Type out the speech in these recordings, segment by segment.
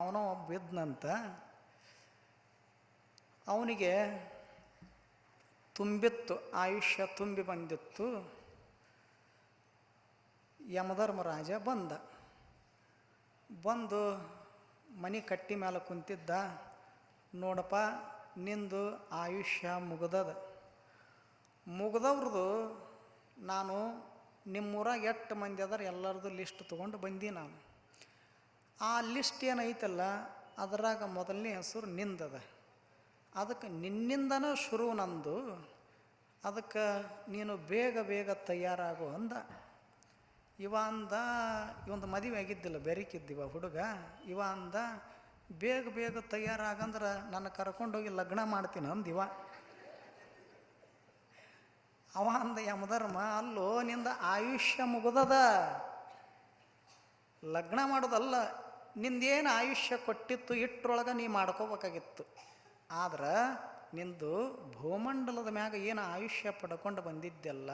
ಅವನೋ ಒಬ್ಬ ಬಿದ್ನಂತ ಅವನಿಗೆ ತುಂಬಿತ್ತು, ಆಯುಷ್ಯ ತುಂಬಿ ಬಂದಿತ್ತು. ಯಮಧರ್ಮರಾಜ ಬಂದ. ಬಂದು ಮನೆ ಕಟ್ಟಿ ಮೇಲೆ ಕುಂತಿದ್ದ, ನೋಡಪ್ಪ ನಿಂದು ಆಯುಷ್ಯ ಮುಗ್ದದ. ಮುಗ್ದವ್ರದ್ದು ನಾನು ನಿಮ್ಮೂರಾಗ ಎಷ್ಟು ಮಂದಿ ಅದರ ಎಲ್ಲರದು ಲಿಸ್ಟ್ ತೊಗೊಂಡು ಬಂದಿ ನಾನು. ಆ ಲಿಸ್ಟ್ ಏನೈತಲ್ಲ, ಅದರಾಗ ಮೊದಲನೇ ಹೆಸರು ನಿಂದದ. ಅದಕ್ಕೆ ನಿನ್ನಿಂದನೂ ಶುರು ನಂದು, ಅದಕ್ಕೆ ನೀನು ಬೇಗ ಬೇಗ ತಯಾರಾಗು ಅಂದ. ಇವ ಅಂದ ಇವೊಂದು ಮದುವೆ ಆಗಿದ್ದಿಲ್ಲ, ಬೆರಿಕಿದ್ದಿವ ಹುಡುಗ. ಇವ ಅಂದ ಬೇಗ ಬೇಗ ತಯಾರಾಗಂದ್ರೆ ನನ್ನ ಕರ್ಕೊಂಡೋಗಿ ಲಗ್ನ ಮಾಡ್ತೀನಿ ಅಂದಿವ ಅವ ಅಂದ ಯಮಧರ್ಮ ಅಲ್ಲೋ ನಿಂದ ಆಯುಷ್ಯ ಮುಗಿದದ. ಲಗ್ನ ಮಾಡೋದಲ್ಲ ನಿಂದೇನು ಆಯುಷ್ಯ ಕೊಟ್ಟಿತ್ತು ಇಟ್ಟರೊಳಗೆ ನೀ ಮಾಡ್ಕೋಬೇಕಾಗಿತ್ತು. ಆದ್ರೆ ನಿಂದು ಭೂಮಂಡಲದ ಮ್ಯಾಗ ಏನು ಆಯುಷ್ಯ ಪಡ್ಕೊಂಡು ಬಂದಿದ್ದೆಲ್ಲ,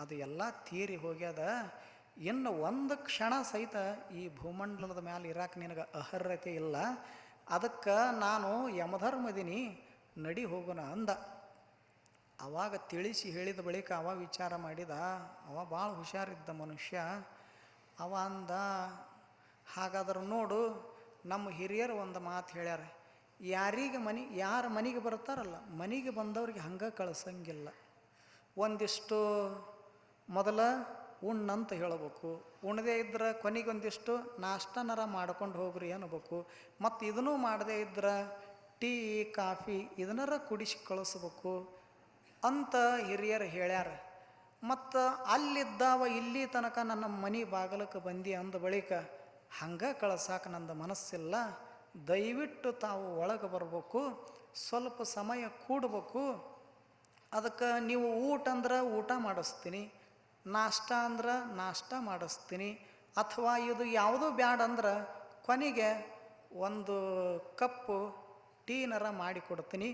ಅದು ಎಲ್ಲ ತೀರಿ ಹೋಗ್ಯದ ಇನ್ನು ಒಂದು ಕ್ಷಣ ಸಹಿತ ಈ ಭೂಮಂಡಲದ ಮ್ಯಾಲೆ ಇರಾಕ ನಿನಗೆ ಅರ್ಹತೆ ಇಲ್ಲ. ಅದಕ್ಕೆ ನಾನು ಯಮಧರ್ಮದಿನಿ ನಡಿ ಹೋಗೋಣ ಅಂದ. ಅವಾಗ ತಿಳಿಸಿ ಹೇಳಿದ ಬಳಿಕ ಅವ ವಿಚಾರ ಮಾಡಿದ, ಅವ ಭಾಳ ಹುಷಾರಿದ್ದ ಮನುಷ್ಯ. ಅವ ಅಂದ ಹಾಗಾದ್ರೆ ನೋಡು, ನಮ್ಮ ಹಿರಿಯರು ಒಂದು ಮಾತು ಹೇಳ್ಯಾರ, ಯಾರಿಗೆ ಮನೆ, ಯಾರ ಮನೆಗೆ ಬರ್ತಾರಲ್ಲ, ಮನೆಗೆ ಬಂದವ್ರಿಗೆ ಹಂಗೆ ಕಳ್ಸಂಗಿಲ್ಲ. ಒಂದಿಷ್ಟು ಮೊದಲ ಉಣ್ಣಂತ ಹೇಳಬೇಕು. ಉಣ್ಣದೇ ಇದ್ರೆ ಕೊನೆಗೊಂದಿಷ್ಟು ನಾಷ್ಟನರ ಮಾಡ್ಕೊಂಡು ಹೋಗ್ರಿ ಅನ್ಬೇಕು. ಮತ್ತು ಇದನ್ನೂ ಮಾಡದೇ ಇದ್ರೆ ಟೀ, ಕಾಫಿ ಇದನ್ನರ ಕುಡಿಸಿ ಕಳಿಸ್ಬೇಕು ಅಂತ ಹಿರಿಯರು ಹೇಳ್ಯಾರ. ಮತ್ತು ಅಲ್ಲಿದ್ದಾವ ಇಲ್ಲಿ ತನಕ ನನ್ನ ಮನೆ ಬಾಗಲಕ್ಕೆ ಬಂದಿ ಅಂದ ಬಳಿಕ ಹಂಗೆ ಕಳಸಾಕ ನಂದು ಮನಸ್ಸಿಲ್ಲ. ದಯವಿಟ್ಟು ತಾವು ಒಳಗೆ ಬರಬೇಕು, ಸ್ವಲ್ಪ ಸಮಯ ಕೂಡಬೇಕು. ಅದಕ್ಕೆ ನೀವು ಊಟ ಅಂದ್ರೆ ಊಟ ಮಾಡಿಸ್ತೀನಿ, ನಾಷ್ಟ ಅಂದ್ರೆ ನಾಷ್ಟ ಮಾಡಿಸ್ತೀನಿ, ಅಥವಾ ಇದು ಯಾವುದೂ ಬ್ಯಾಡ ಅಂದ್ರೆ ಕೊನೆಗೆ ಒಂದು ಕಪ್ಪು ಟೀನರ ಮಾಡಿಕೊಡ್ತೀನಿ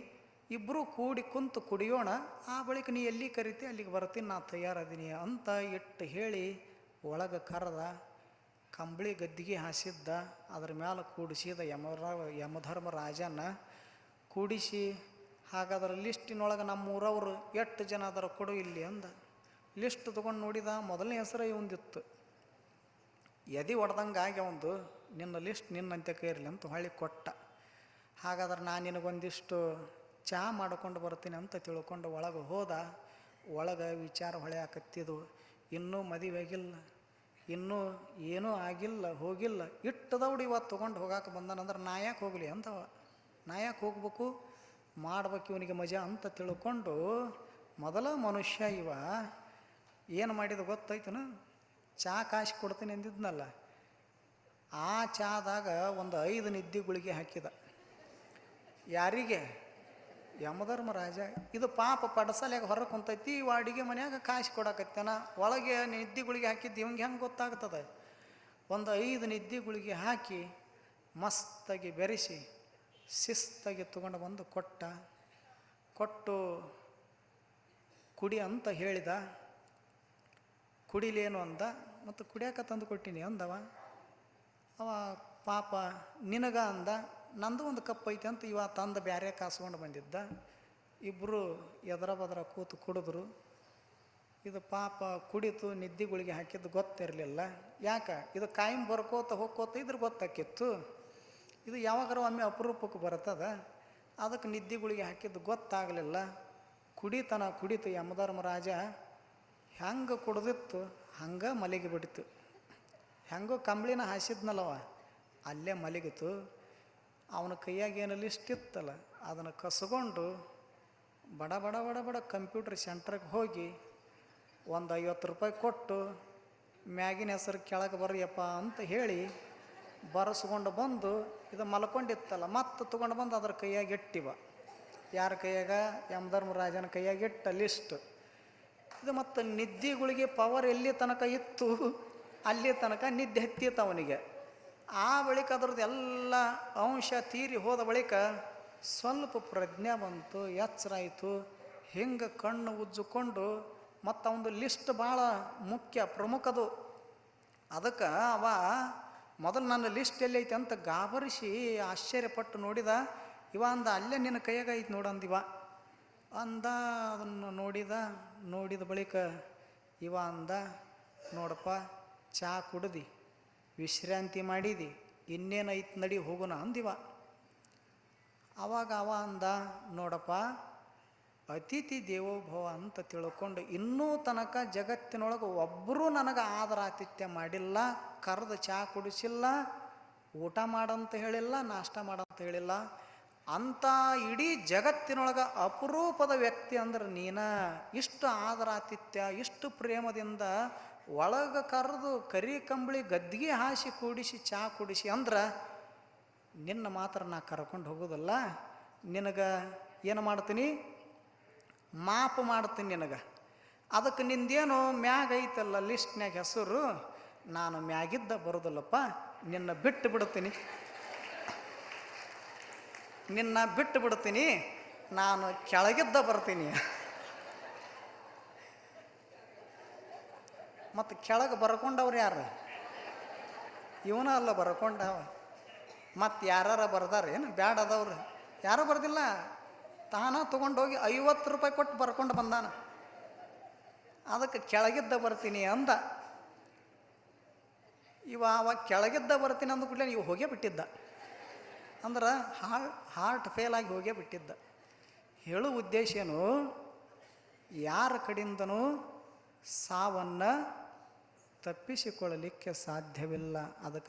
ಇಬ್ಬರು ಕೂಡಿ ಕುಂತು ಕುಡಿಯೋಣ, ಆ ಬಳಿಕ ನೀ ಎಲ್ಲಿ ಕರಿತಿ? ಅಲ್ಲಿಗೆ ಬರ್ತೀನಿ, ನಾ ತಯಾರದೀನಿ ಅಂತ ಇಟ್ಟು ಹೇಳಿ ಒಳಗೆ ಕರೆದ ಕಂಬಳಿ ಗದ್ದಿಗೆ ಹಾಸಿದ್ದ, ಅದ್ರ ಮ್ಯಾಲ ಕೂಡಿಸಿದ ಯಮರ, ಯಮಧರ್ಮ ರಾಜನ ಕೂಡಿಸಿ, ಹಾಗಾದ್ರೆ ಲಿಸ್ಟಿನೊಳಗೆ ನಮ್ಮೂರವರು ಎಷ್ಟು ಜನ ಅದರ ಕೊಡು ಇಲ್ಲಿ ಅಂದ. ಲಿಸ್ಟ್ ತೊಗೊಂಡು ನೋಡಿದ ಮೊದಲನೇ ಹೆಸರು ಇವಂದಿತ್ತು. ಎದೆ ಹೊಡೆದಂಗೆ ಆಗಿ ಒಂದು ನಿನ್ನ ಲಿಸ್ಟ್ ನಿನ್ನಂತೆ ಕೈರ್ಲಿ ಅಂತ ಹೊಳ್ಳಿ ಕೊಟ್ಟ. ಹಾಗಾದ್ರೆ ನಾನು ನಿನಗೊಂದಿಷ್ಟು ಚಹಾ ಮಾಡ್ಕೊಂಡು ಬರ್ತೀನಿ ಅಂತ ತಿಳ್ಕೊಂಡು ಒಳಗೆ ಹೋದ. ಒಳಗೆ ವಿಚಾರ ಹೊಳೆಯಾಕತ್ತಿದು, ಇನ್ನೂ ಮದುವೆ ಆಗಿಲ್ಲ ಇನ್ನೂ ಏನೂ ಆಗಿಲ್ಲ, ಹೋಗಿಲ್ಲ. ಇಟ್ಟದವ್ಡು ಇವತ್ತು ತೊಗೊಂಡು ಹೋಗಾಕ ಬಂದಾನಂದ್ರೆ ನಾ ಯಾಕೆ ಹೋಗಲಿ ಅಂತವ. ನಾ ಯಾಕೆ ಹೋಗ್ಬೇಕು? ಮಾಡ್ಬೇಕು ಇವನಿಗೆ ಮಜಾ ಅಂತ ತಿಳ್ಕೊಂಡು ಮೊದಲ ಮನುಷ್ಯ ಇವ. ಏನು ಮಾಡಿದ ಗೊತ್ತಾಯ್ತನ? ಚಾ ಕಾಶಿ ಕೊಡ್ತೀನಿ ಅಂದಿದ್ನಲ್ಲ. ಆ ಚಾದಾಗ ಒಂದು ಐದು ನಿದ್ದೆ ಗುಳಿಗೆ ಹಾಕಿದ. ಯಾರಿಗೆ? ಯಮಧರ್ಮರಾಜ ಇದು ಪಾಪ ಪಡಸಲ್ಯಾಗ ಹೊರಗೆ ಕುಂತೈತಿ, ಇವ ಅಡುಗೆ ಮನ್ಯಾಗ ಕಾಶಿ ಕೊಡಕತ್ತೇನ, ಒಳಗೆ ನಿದ್ದೆ ಗುಳಿಗೆ ಹಾಕಿದ್ದು ಇವಂಗೆ ಹೆಂಗೆ ಗೊತ್ತಾಗ್ತದೆ? ಒಂದು ಐದು ನಿದ್ದೆ ಗುಳಿಗೆ ಹಾಕಿ ಮಸ್ತಾಗಿ ಬೆರೆಸಿ ಶಿಸ್ತಾಗಿ ತಗೊಂಡು ಬಂದು ಕೊಟ್ಟ. ಕೊಟ್ಟು ಕುಡಿ ಅಂತ ಹೇಳಿದ. ಕುಡಿಲೇನು ಅಂದ, ಮತ್ತು ಕುಡಿಯಾಕ ತಂದು ಕೊಟ್ಟಿನಿ ಅಂದವ. ಅವ ಪಾಪ ನಿನಗ ಅಂದ. ನಂದು ಒಂದು ಕಪ್ ಐತೆ ಅಂತ ಇವ ತಂದು ಬ್ಯಾರೆ ಕಾಸ್ಕೊಂಡು ಬಂದಿದ್ದ. ಇಬ್ಬರು ಎದರ ಬದರ ಕೂತು ಕುಡಿದ್ರು. ಇದು ಪಾಪ ಕುಡಿತು ನಿದ್ದೆಗಳಿಗೆ ಹಾಕಿದ್ದು ಗೊತ್ತಿರಲಿಲ್ಲ. ಯಾಕೆ? ಇದು ಕಾಯಂ ಬರ್ಕೋತ ಹೋಗ್ಕೋತ ಇದ್ರೆ ಗೊತ್ತಾಕಿತ್ತು. ಇದು ಯಾವಾಗಾರ ಒಮ್ಮೆ ಅಪರೂಪಕ್ಕೆ ಬರ್ತದ. ಅದಕ್ಕೆ ನಿದ್ದೆಗಳಿಗೆ ಹಾಕಿದ್ದು ಗೊತ್ತಾಗಲಿಲ್ಲ. ಕುಡಿತನ ಕುಡಿತು ಯಮಧರ್ಮರಾಜ ಹೆಂಗೆ ಕುಡ್ದಿತ್ತು, ಹಂಗೆ ಮಲಗಿಬಿಡ್ತು ಹೆಂಗೋ ಕಂಬಳಿನ ಹಾಸಿದ್ನಲ್ಲವ, ಅಲ್ಲೇ ಮಲಗಿತು. ಅವನ ಕೈಯಾಗ ಏನು ಲಿಸ್ಟ್ ಇತ್ತಲ್ಲ ಅದನ್ನು ಕಸ್ಕೊಂಡು ಬಡ ಬಡ ಬಡ ಬಡ ಕಂಪ್ಯೂಟರ್ ಸೆಂಟ್ರಿಗೆ ಹೋಗಿ ಒಂದು ಐವತ್ತು ರೂಪಾಯಿ ಕೊಟ್ಟು ಮ್ಯಾಗಿನ ಹೆಸರು ಕೆಳಗೆ ಬರ್ರಿಯಪ್ಪ ಅಂತ ಹೇಳಿ ಬರೆಸ್ಕೊಂಡು ಬಂದು ಇದು ಮಲ್ಕೊಂಡಿತ್ತಲ್ಲ, ಮತ್ತೆ ತೊಗೊಂಡು ಬಂದು ಅದ್ರ ಕೈಯಾಗ ಇಟ್ಟಿವ. ಯಾರ ಕೈಯಾಗ? ಯಮಧರ್ಮರಾಜನ ಕೈಯಾಗ ಇಟ್ಟ ಲಿಸ್ಟ್. ಇದು ಮತ್ತು ನಿದ್ದೆಗಳಿಗೆ ಪವರ್ ಎಲ್ಲಿ ತನಕ ಇತ್ತು? ಅಲ್ಲಿ ತನಕ ನಿದ್ದೆ ಹತ್ತಿತ್ತು ಅವನಿಗೆ. ಆ ಬಳಿಕ ಅದರದ್ದು ಎಲ್ಲ ಅಂಶ ತೀರಿ ಹೋದ ಬಳಿಕ ಸ್ವಲ್ಪ ಪ್ರಜ್ಞೆ ಬಂತು ಎಚ್ಚರಾಯಿತು ಹಿಂಗೆ ಕಣ್ಣು ಉಜ್ಜಿಕೊಂಡು ಮತ್ತು ಅವನದು ಲಿಸ್ಟ್ ಭಾಳ ಮುಖ್ಯ, ಪ್ರಮುಖದು. ಅದಕ್ಕೆ ಅವ ಮೊದಲು ನನ್ನ ಲಿಸ್ಟ್ ಎಲ್ಲಿ ಐತೆ ಅಂತ ಗಾಬರಿಸಿ ಆಶ್ಚರ್ಯಪಟ್ಟು ನೋಡಿದ, ಇವ ಅಂದ, ಅಲ್ಲೇ ನಿನ್ನ ಕೈಯಾಗ ಐತೆ ನೋಡಂದಿವ ಅಂದ, ಅದನ್ನು ನೋಡಿದ ನೋಡಿದ ಬಳಿಕ ಇವ ಅಂದ, ನೋಡಪ್ಪ, ಚಾ ಕುಡ್ದು. ವಿಶ್ರಾಂತಿ ಮಾಡಿದಿ ಇನ್ನೇನೈತ್ ನಡಿ ಹೋಗೋಣ ಅಂದಿವ. ಅವಾಗ ಅವ ಅಂದ, ನೋಡಪ್ಪ, ಅತಿಥಿ ದೇವೋಭವ ಅಂತ ತಿಳ್ಕೊಂಡು ಇನ್ನೂ ತನಕ ಜಗತ್ತಿನೊಳಗೆ ಒಬ್ಬರೂ ನನಗೆ ಆದರ ಆತಿಥ್ಯ ಮಾಡಿಲ್ಲ, ಕರೆದು ಚಹಾ ಕುಡಿಸಿಲ್ಲ, ಊಟ ಮಾಡಂತ ಹೇಳಿಲ್ಲ, ನಾಷ್ಟ ಮಾಡಂತ ಹೇಳಿಲ್ಲ. ಅಂಥ ಇಡೀ ಜಗತ್ತಿನೊಳಗೆ ಅಪರೂಪದ ವ್ಯಕ್ತಿ ಅಂದ್ರೆ ನೀನ. ಇಷ್ಟು ಆದರ ಆತಿಥ್ಯ ಇಷ್ಟು ಪ್ರೇಮದಿಂದ ಒಳಗೆ ಕರೆದು ಕರಿ ಕಂಬಳಿ ಗದ್ದಿಗೆ ಹಾಸಿ ಕೂಡಿಸಿ ಚಹಾ ಕುಡಿಸಿ ಅಂದ್ರೆ ನಿನ್ನ ಮಾತ್ರ ನಾ ಕರ್ಕೊಂಡು ಹೋಗೋದಲ್ಲ, ನಿನಗೆ ಏನು ಮಾಡ್ತೀನಿ? ಮಾಪ್ ಮಾಡ್ತೀನಿ ನಿನಗೆ. ಅದಕ್ಕೆ ನಿಂದೇನು ಮ್ಯಾಗ ಐತಲ್ಲ ಲಿಸ್ಟ್ನ್ಯಾಗ ಹೆಸರು, ನಾನು ಮ್ಯಾಗಿದ್ದ ಬರೋದಲ್ಲಪ್ಪ, ನಿನ್ನ ಬಿಟ್ಟು ಬಿಡ್ತೀನಿ. ನಿನ್ನ ಬಿಟ್ಟು ಬಿಡ್ತೀನಿ, ನಾನು ಕೆಳಗಿದ್ದ ಬರ್ತೀನಿ. ಮತ್ತು ಕೆಳಗೆ ಬರ್ಕೊಂಡವ್ರು ಯಾರು ಇವನ ಅಲ್ಲ ಬರ್ಕೊಂಡವ ಮತ್ತು ಯಾರು ಬರ್ದಾರೆ, ಏನು ಬ್ಯಾಡ ಅದವ್ರು. ಯಾರೂ ಬರ್ದಿಲ್ಲ? ತಾನ ತೊಗೊಂಡೋಗಿ ಐವತ್ತು ರೂಪಾಯಿ ಕೊಟ್ಟು ಬರ್ಕೊಂಡು ಬಂದಾನ. ಅದಕ್ಕೆ ಕೆಳಗಿದ್ದ ಬರ್ತೀನಿ ಅಂದ. ಇವ ಅವ ಕೆಳಗಿದ್ದ ಬರ್ತೀನಿ ಅಂದ ಕೂಡಲೇ ನೀವು ಹೋಗೇ ಬಿಟ್ಟಿದ್ದ. ಅಂದ್ರೆ ಹಾರ್ಟ್ ಫೇಲ್ ಆಗಿ ಹೋಗೇ ಬಿಟ್ಟಿದ್ದ. ಹೇಳೋ ಉದ್ದೇಶ ಏನು? ಯಾರ ಕಡೆಯಿಂದನೂ ಸಾವನ್ನು ತಪ್ಪಿಸಿಕೊಳ್ಳಲಿಕ್ಕೆ ಸಾಧ್ಯವಿಲ್ಲ. ಅದಕ್ಕೆ